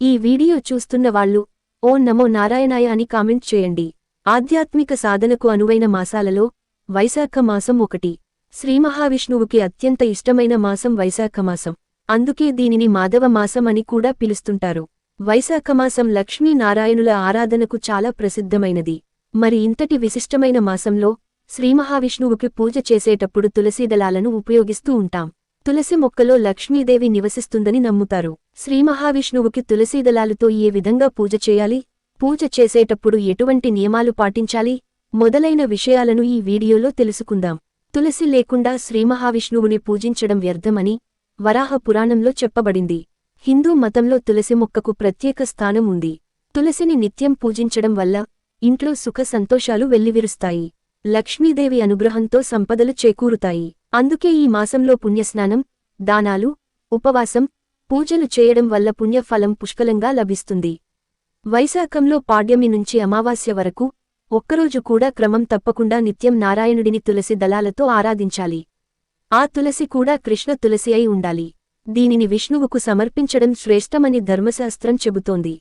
ఈ వీడియో చూస్తున్న వాళ్ళు ఓ నమో నారాయణాయ అని కామెంట్ చేయండి. ఆధ్యాత్మిక సాధనకు అనువైన మాసాలలో వైశాఖ మాసం ఒకటి. శ్రీమహావిష్ణువుకి అత్యంత ఇష్టమైన మాసం వైశాఖ మాసం. అందుకే దీనిని మాధవ మాసం అని కూడా పిలుస్తుంటారు. వైశాఖ మాసం లక్ష్మీనారాయణుల ఆరాధనకు చాలా ప్రసిద్ధమైనది. మరి ఇంతటి విశిష్టమైన మాసంలో శ్రీమహావిష్ణువుకి పూజ చేసేటప్పుడు తులసీదళాలను ఉపయోగిస్తూ ఉంటాం. తులసి మొక్కలో లక్ష్మీదేవి నివసిస్తుందని నమ్ముతారు. శ్రీమహావిష్ణువుకి తులసీదళాలతో ఏ విధంగా పూజ చేయాలి? పూజ చేసేటప్పుడు ఎటువంటి నియమాలు పాటించాలి? మొదలైన విషయాలను ఈ వీడియోలో తెలుసుకుందాం. తులసి లేకుండా శ్రీమహావిష్ణువుని పూజించడం వ్యర్థమని వరాహ పురాణంలో చెప్పబడింది. హిందూ మతంలో తులసి మొక్కకు ప్రత్యేక స్థానం ఉంది. తులసిని నిత్యం పూజించడం వల్ల ఇంట్లో సుఖ సంతోషాలు వెల్లివిరుస్తాయి. లక్ష్మీదేవి అనుగ్రహంతో సంపదలు చేకూరుతాయి. అందుకే ఈ మాసంలో పుణ్యస్నానం దానాలు ఉపవాసం పూజలు చేయడం వల్ల పుణ్యఫలం పుష్కలంగా లభిస్తుంది. వైశాఖంలో పాడ్యమి నుంచి అమావాస్య వరకు ఒక్కరోజు కూడా క్రమం తప్పకుండా నిత్యం నారాయణుడిని తులసి దళాలతో ఆరాధించాలి. ఆ తులసి కూడా కృష్ణ తులసి అయి ఉండాలి. దీనిని విష్ణువుకు సమర్పించడం శ్రేష్టమని ధర్మశాస్త్రం చెబుతోంది.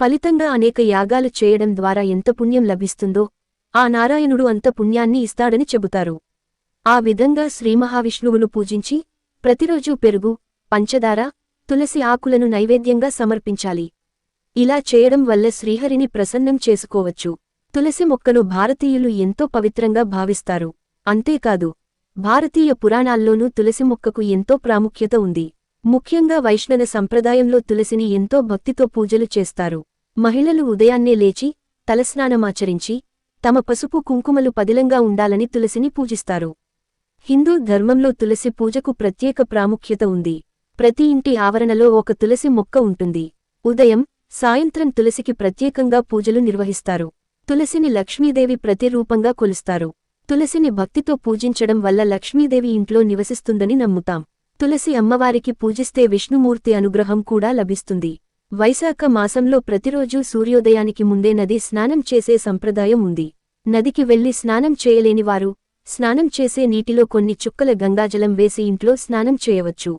ఫలితంగా అనేక యాగాలు చేయడం ద్వారా ఎంత పుణ్యం లభిస్తుందో ఆ నారాయణుడు అంత పుణ్యాన్ని ఇస్తాడని చెబుతారు. ఆ విధంగా శ్రీమహావిష్ణువును పూజించి ప్రతిరోజూ పెరుగు పంచదార తులసి ఆకులను నైవేద్యంగా సమర్పించాలి. ఇలా చేయడం వల్ల శ్రీహరిని ప్రసన్నం చేసుకోవచ్చు. తులసి మొక్కను భారతీయులు ఎంతో పవిత్రంగా భావిస్తారు. అంతేకాదు భారతీయ పురాణాల్లోనూ తులసి మొక్కకు ఎంతో ప్రాముఖ్యత ఉంది. ముఖ్యంగా వైష్ణవ సంప్రదాయంలో తులసిని ఎంతో భక్తితో పూజలు చేస్తారు. మహిళలు ఉదయాన్నే లేచి తలస్నానమాచరించి తమ పసుపు కుంకుమలు పదిలంగా ఉండాలని తులసిని పూజిస్తారు. హిందూ ధర్మంలో తులసి పూజకు ప్రత్యేక ప్రాముఖ్యత ఉంది. ప్రతి ఇంటి ఆవరణలో ఒక తులసి మొక్క ఉంటుంది. ఉదయం సాయంత్రం తులసికి ప్రత్యేకంగా పూజలు నిర్వహిస్తారు. తులసిని లక్ష్మీదేవి ప్రతిరూపంగా కొలుస్తారు. తులసిని భక్తితో పూజించడం వల్ల లక్ష్మీదేవి ఇంట్లో నివసిస్తుందని నమ్ముతాం. తులసి అమ్మవారికి పూజిస్తే విష్ణుమూర్తి అనుగ్రహం కూడా లభిస్తుంది. వైశాఖ మాసంలో ప్రతిరోజూ సూర్యోదయానికి ముందే నది స్నానం చేసే సంప్రదాయం ఉంది. నదికి వెళ్ళి స్నానం చేయలేనివారు స్నానం చేసే నీటిలో కొన్ని చుక్కల గంగాజలం వేసి ఇంట్లో స్నానం చేయవచ్చు.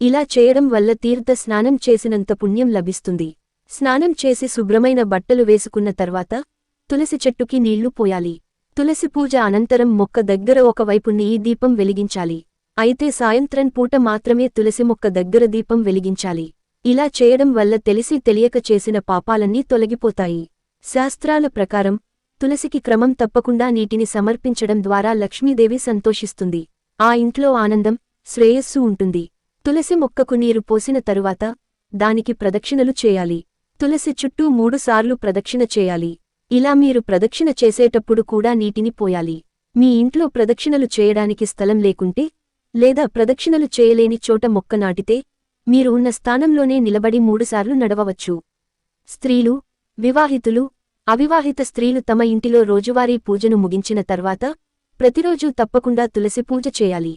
ఇలా చేయడం వల్ల తీర్థ స్నానం చేసినంత పుణ్యం లభిస్తుంది. స్నానం చేసి శుభ్రమైన బట్టలు వేసుకున్న తర్వాత తులసి చెట్టుకి నీళ్ళు పోయాలి. తులసి పూజ అనంతరం మొక్క దగ్గర ఒకవైపు నెయ్యి దీపం వెలిగించాలి. అయితే సాయంత్రం పూట మాత్రమే తులసి మొక్క దగ్గర దీపం వెలిగించాలి. ఇలా చేయడం వల్ల తెలిసి తెలియక చేసిన పాపాలన్నీ తొలగిపోతాయి. శాస్త్రాల ప్రకారం తులసికి క్రమం తప్పకుండా నీటిని సమర్పించడం ద్వారా లక్ష్మీదేవి సంతోషిస్తుంది. ఆ ఇంట్లో ఆనందం శ్రేయస్సు ఉంటుంది. తులసి మొక్కకు నీరు పోసిన తరువాత దానికి ప్రదక్షిణలు చేయాలి. తులసి చుట్టూ మూడుసార్లు ప్రదక్షిణ చేయాలి. ఇలా మీరు ప్రదక్షిణ చేసేటప్పుడు కూడా నీటిని పోయాలి. మీ ఇంట్లో ప్రదక్షిణలు చేయడానికి స్థలం లేకుంటే లేదా ప్రదక్షిణలు చేయలేని చోట మొక్క నాటితే మీరు ఉన్న స్థానంలోనే నిలబడి మూడుసార్లు నడవవచ్చు. స్త్రీలు వివాహితులు అవివాహిత స్త్రీలు తమ ఇంటిలో రోజువారీ పూజను ముగించిన తర్వాత ప్రతిరోజూ తప్పకుండా తులసి పూజ చేయాలి.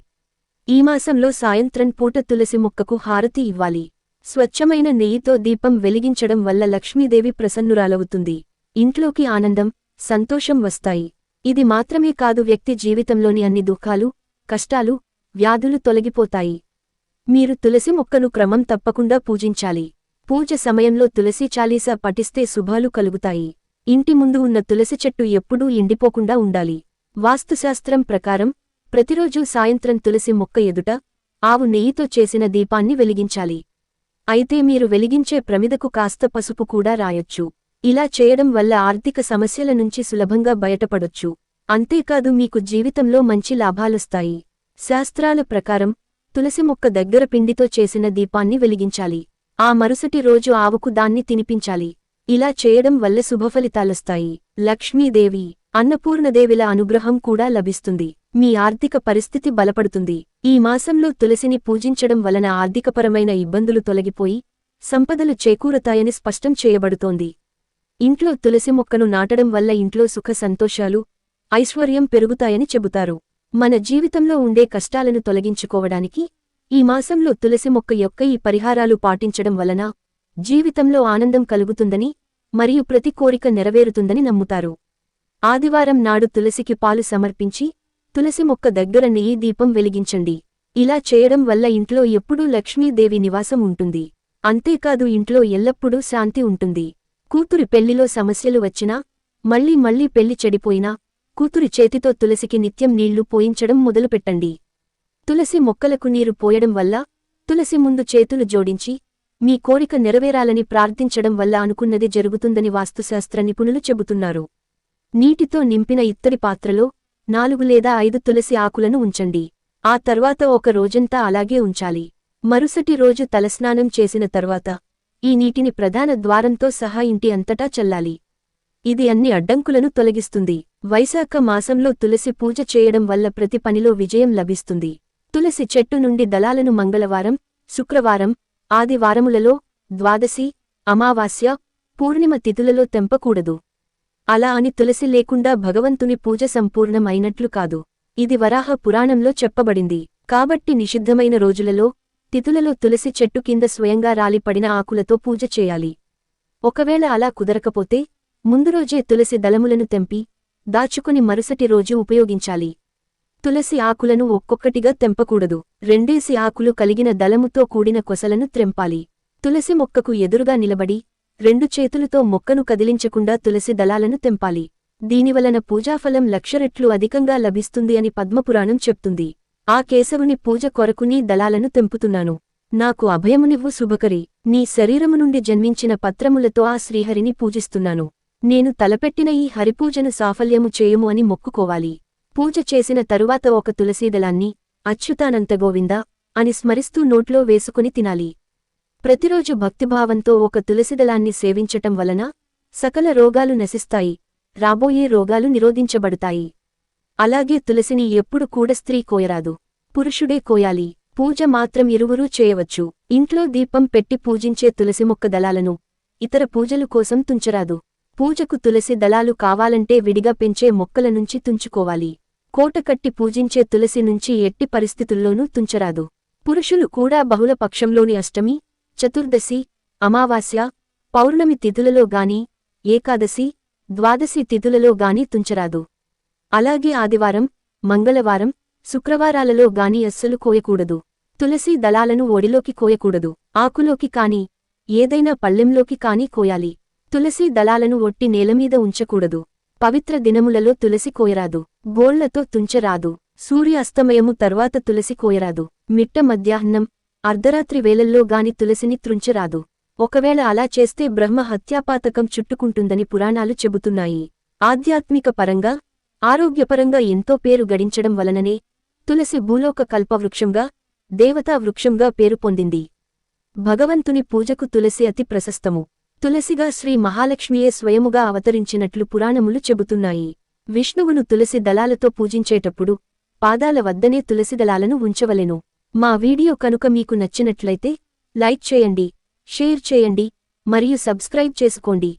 ఈ మాసంలో సాయంత్రం పూట తులసి మొక్కకు హారతి ఇవ్వాలి. స్వచ్ఛమైన నెయ్యితో దీపం వెలిగించడం వల్ల లక్ష్మీదేవి ప్రసన్నురాలవుతుంది. ఇంట్లోకి ఆనందం సంతోషం వస్తాయి. ఇది మాత్రమే కాదు వ్యక్తి జీవితంలోని అన్ని దుఃఖాలు కష్టాలు వ్యాధులు తొలగిపోతాయి. మీరు తులసి మొక్కను క్రమం తప్పకుండా పూజించాలి. పూజ సమయంలో తులసి చాలీసా పఠిస్తే శుభాలు కలుగుతాయి. ఇంటి ముందు ఉన్న తులసి చెట్టు ఎప్పుడూ ఎండిపోకుండా ఉండాలి. వాస్తుశాస్త్రం ప్రకారం ప్రతిరోజూ సాయంత్రం తులసి మొక్క ఎదుట ఆవు నెయ్యితో చేసిన దీపాన్ని వెలిగించాలి. అయితే మీరు వెలిగించే ప్రమిదకు కాస్త పసుపు కూడా రాయొచ్చు. ఇలా చేయడం వల్ల ఆర్థిక సమస్యల నుంచి సులభంగా బయటపడొచ్చు. అంతేకాదు మీకు జీవితంలో మంచి లాభాలొస్తాయి. శాస్త్రాల ప్రకారం తులసి మొక్క దగ్గర పిండితో చేసిన దీపాన్ని వెలిగించాలి. ఆ మరుసటి రోజు ఆవుకు దాన్ని తినిపించాలి. ఇలా చేయడం వల్ల శుభఫలితాలొస్తాయి. లక్ష్మీదేవి అన్నపూర్ణదేవిల అనుగ్రహం కూడా లభిస్తుంది. మీ ఆర్థిక పరిస్థితి బలపడుతుంది. ఈ మాసంలో తులసిని పూజించడం వలన ఆర్థికపరమైన ఇబ్బందులు తొలగిపోయి సంపదలు చేకూరతాయని స్పష్టం చేయబడుతోంది. ఇంట్లో తులసి మొక్కను నాటడం వల్ల ఇంట్లో సుఖ సంతోషాలు ఐశ్వర్యం పెరుగుతాయని చెబుతారు. మన జీవితంలో ఉండే కష్టాలను తొలగించుకోవడానికి ఈ మాసంలో తులసి మొక్క యొక్క ఈ పరిహారాలు పాటించడం వలన జీవితంలో ఆనందం కలుగుతుందని మరియు ప్రతి కోరిక నెరవేరుతుందని నమ్ముతారు. ఆదివారం నాడు తులసికి పాలు సమర్పించి తులసి మొక్క దగ్గర నెయ్యి దీపం వెలిగించండి. ఇలా చేయడం వల్ల ఇంట్లో ఎప్పుడూ లక్ష్మీదేవి నివాసం ఉంటుంది. అంతేకాదు ఇంట్లో ఎల్లప్పుడూ శాంతి ఉంటుంది. కూతురి పెళ్ళిలో సమస్యలు వచ్చినా మళ్ళీ మళ్ళీ పెళ్ళి చెడిపోయినా కూతురి చేతితో తులసికి నిత్యం నీళ్ళు పోయించడం మొదలుపెట్టండి. తులసి మొక్కలకు నీరు పోయడం వల్ల తులసి ముందు చేతులు జోడించి మీ కోరిక నెరవేరాలని ప్రార్థించడం వల్ల అనుకున్నది జరుగుతుందని వాస్తుశాస్త్ర నిపుణులు చెబుతున్నారు. నీటితో నింపిన ఇత్తడి పాత్రలో నాలుగు లేదా ఐదు తులసి ఆకులను ఉంచండి. ఆ తర్వాత ఒక రోజంతా అలాగే ఉంచాలి. మరుసటి రోజు తలస్నానం చేసిన తర్వాత ఈ నీటిని ప్రధాన ద్వారంతో సహా ఇంటి అంతటా చల్లాలి. ఇది అన్ని అడ్డంకులను తొలగిస్తుంది. వైశాఖ మాసంలో తులసి పూజ చేయడం వల్ల ప్రతి పనిలో విజయం లభిస్తుంది. తులసి చెట్టు నుండి దళాలను మంగళవారం శుక్రవారం ఆదివారములలో ద్వాదశి అమావాస్య పూర్ణిమ తిథులలో తెంపకూడదు. అలా అని తులసి లేకుండా భగవంతుని పూజ సంపూర్ణమైనట్లు కాదు. ఇది వరాహ పురాణంలో చెప్పబడింది. కాబట్టి నిషిద్ధమైన రోజులలో తిథులలో తులసి చెట్టు కింద స్వయంగా రాలిపడిన ఆకులతో పూజ చేయాలి. ఒకవేళ అలా కుదరకపోతే ముందురోజే తులసి దళములను తెంపి దాచుకుని మరుసటి రోజు ఉపయోగించాలి. తులసి ఆకులను ఒక్కొక్కటిగా తెంపకూడదు. రెండేసి ఆకులు కలిగిన దళముతో కూడిన కొసలను త్రెంపాలి. తులసి మొక్కకు ఎదురుగా నిలబడి రెండు చేతులతో మొక్కను కదిలించకుండా తులసి దళాలను తెంపాలి. దీనివలన పూజాఫలం లక్షరెట్లు అధికంగా లభిస్తుంది అని పద్మపురాణం చెప్తుంది. ఆ కేశవుని పూజ కొరకునీ దళాలను తెంపుతున్నాను. నాకు అభయమునివ్వు శుభకరి నీ శరీరము నుండి జన్మించిన పత్రములతో ఆ శ్రీహరిని పూజిస్తున్నాను. నేను తలపెట్టిన ఈ హరిపూజను సాఫల్యము చేయుము అని మొక్కుకోవాలి. పూజ చేసిన తరువాత ఒక తులసీదళాన్ని అచ్యుతానంత గోవింద అని స్మరిస్తూ నోట్లో వేసుకుని తినాలి. ప్రతిరోజు భక్తిభావంతో ఒక తులసిదళాన్ని సేవించటం వలన సకల రోగాలు నశిస్తాయి రాబోయే రోగాలు నిరోధించబడతాయి. అలాగే తులసిని ఎప్పుడు కూడా స్త్రీ కోయరాదు పురుషుడే కోయాలి. పూజ మాత్రం ఇరువురూ చేయవచ్చు. ఇంట్లో దీపం పెట్టి పూజించే తులసి మొక్క దళాలను ఇతర పూజలు కోసం తుంచరాదు. పూజకు తులసి దళాలు కావాలంటే విడిగా పెంచే మొక్కల నుంచి తుంచుకోవాలి. కోటకట్టి పూజించే తులసి నుంచి ఎట్టి పరిస్థితుల్లోనూ తుంచరాదు. పురుషులు కూడా బహుళ పక్షంలోని అష్టమి చతుర్దశి అమావాస్య పౌర్ణమి తిథులలో గాని ఏకాదశి ద్వాదశి తిథులలో గాని తుంచరాదు. అలాగే ఆదివారం మంగళవారం శుక్రవారాలలో గాని అస్సలు కోయకూడదు. తులసి దళాలను ఒడిలోకి కోయకూడదు. ఆకులోకి కాని ఏదైనా పళ్ళెంలోకి కాని కోయాలి. తులసి దళాలను ఒట్టి నేలమీద ఉంచకూడదు. పవిత్ర దినములలో తులసి కోయరాదు. బోళ్ళతో తుంచరాదు. సూర్యాస్తమయము తర్వాత తులసి కోయరాదు. మిట్ట మధ్యాహ్నం అర్ధరాత్రి వేళల్లో గాని తులసిని త్రుంచరాదు. ఒకవేళ అలా చేస్తే బ్రహ్మ హత్యాపాతకం చుట్టుకుంటుందని పురాణాలు చెబుతున్నాయి. ఆధ్యాత్మిక పరంగా ఆరోగ్యపరంగా ఎంతో పేరు గడించడం వలననే తులసి భూలోక కల్పవృక్షంగా దేవతా వృక్షంగా పేరు పొందింది. భగవంతుని పూజకు తులసి అతి ప్రశస్తము. తులసిగా శ్రీ మహాలక్ష్మియే స్వయముగా అవతరించినట్లు పురాణములు చెబుతున్నాయి. విష్ణువును తులసి దళాలతో పూజించేటప్పుడు పాదాల వద్దనే తులసి దళాలను ఉంచవలెను. మా వీడియో కనుక మీకు నచ్చినట్లయితే లైక్ చేయండి షేర్ చేయండి మరియు సబ్స్క్రైబ్ చేసుకోండి.